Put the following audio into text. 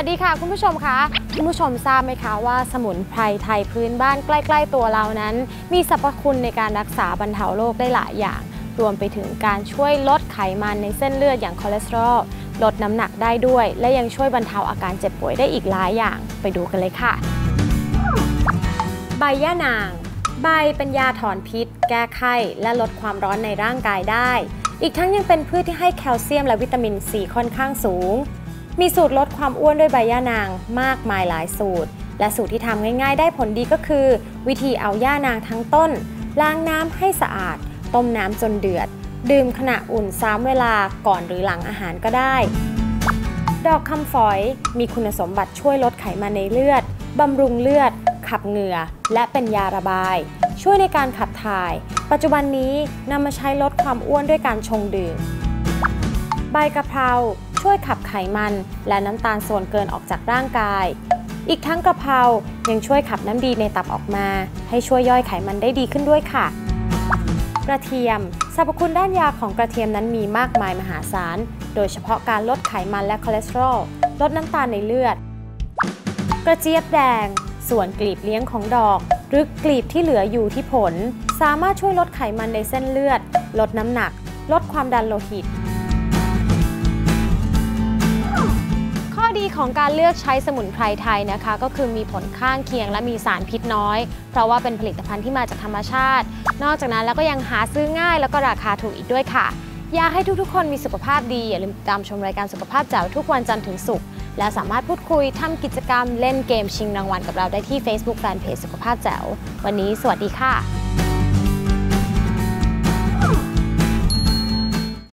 วัสดีค่ะคุณผู้ชมคะคุณผู้ชมทราบไหมคะว่าสมุนไพรไทยพื้นบ้านใกล้ ๆ ตัวเรานั้น มีสรรพคุณในการรักษาบรรเทาโรคได้หลายอย่าง รวมไปถึงการช่วยลดไขมันในเส้นเลือดอย่างคอเลสเตอรอลลดน้ำหนักได้ด้วย และยังช่วยบรรเทาอาการเจ็บป่วยได้อีกหลายอย่าง ไปดูกันเลยค่ะ ใบย่านาง ใบเป็นยาถอนพิษ แก้ไข้ และลดความร้อนในร่างกายได้ อีกทั้งยังเป็นพืชที่ให้แคลเซียมและวิตามินซีค่อนข้างสูง มีสูตรลดความอ้วนด้วยใบย่านางมากมายหลายสูตร และสูตรที่ทำง่ายๆ ได้ผลดีก็คือ วิธีเอาย่านางทั้งต้น ล้างน้ำให้สะอาด ต้มน้ำจนเดือด ดื่มขณะอุ่นซ้ำเวลาก่อนหรือหลังอาหารก็ได้ ดอกคำฝอยมีคุณสมบัติช่วยลดไขมันในเลือดบำรุงเลือด ขับเหงื่อ และเป็นยาระบาย ช่วยในการขับถ่าย ปัจจุบันนี้นำมาใช้ลดความอ้วนด้วยการชงดื่ม ใบกะเพรา ช่วยขับไขมันและน้ำตาลส่วนเกินออกจากร่างกาย อีกทั้งกระเพรายังช่วยขับน้ำดีในตับออกมา ให้ช่วยย่อยไขมันได้ดีขึ้นด้วยค่ะ กระเทียมสรรพคุณด้านยาของกระเทียมนั้นมีมากมายมหาศาล โดยเฉพาะการลดไขมันและคอเลสเตอรอล ลดน้ำตาลในเลือด กระเจี๊ยบแดง ส่วนกลีบเลี้ยงของดอก หรือกลีบที่เหลืออยู่ที่ผล สามารถช่วยลดไขมันในเส้นเลือด ลดน้ำหนัก ลดความดันโลหิต ของการเลือกใช้สมุนไพรไทยนะคะ ก็คือมีผลข้างเคียงและมีสารพิษน้อย เพราะว่าเป็นผลิตภัณฑ์ที่มาจากธรรมชาติ นอกจากนั้นแล้วก็ยังหาซื้อง่ายแล้วก็ราคาถูกอีกด้วยค่ะ อยากให้ทุกๆ คนมีสุขภาพดี อย่าลืมติดตามชมรายการสุขภาพแจ๋วทุกวันจันทร์ถึงศุกร์และสามารถพูดคุยทำกิจกรรมเล่นเกมชิงรางวัลกับเราได้ที่ Facebook Fanpage สุขภาพแจ๋ววันนี้ สวัสดีค่ะ